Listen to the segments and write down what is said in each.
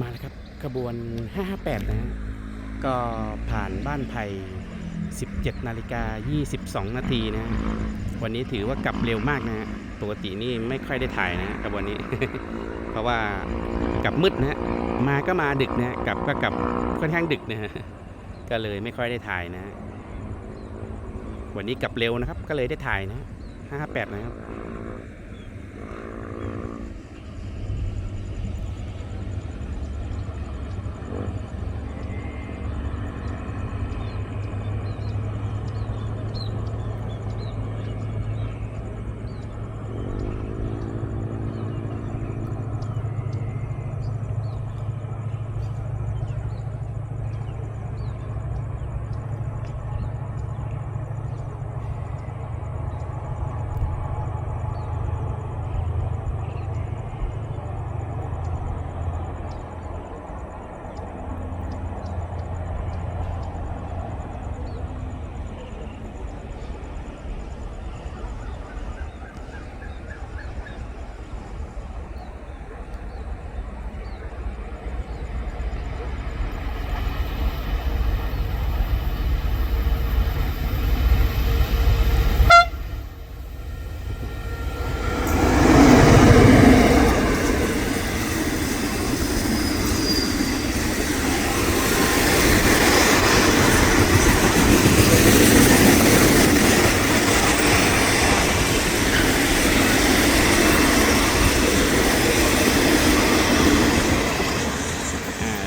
มาแล้วครับขบวน 558 นะฮะก็ผ่านบ้านไผ่17 นาฬิกา 22 นาทีนะฮะวันนี้ถือว่ากลับเร็วมากนะฮะปกตินี่ไม่ค่อยได้ถ่ายนะฮะบวนนี้ เพราะว่ากลับมืดนะฮะมาก็มาดึกนะฮะกลับก็กลับค่อนข้างดึกนะฮะก็เลยไม่ค่อยได้ถ่ายนะฮะวันนี้กลับเร็วนะครับ ก็เลยได้ถ่ายนะฮะ558 นะครับ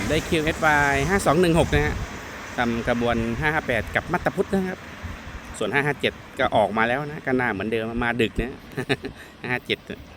ได้ QSY 5216 นะฮะทำกระบวน 558 กับมัตตพุทธนะครับ ส่วน 557 ก็ออกมาแล้วนะก็หน้าเหมือนเดิมมาดึกนะ 557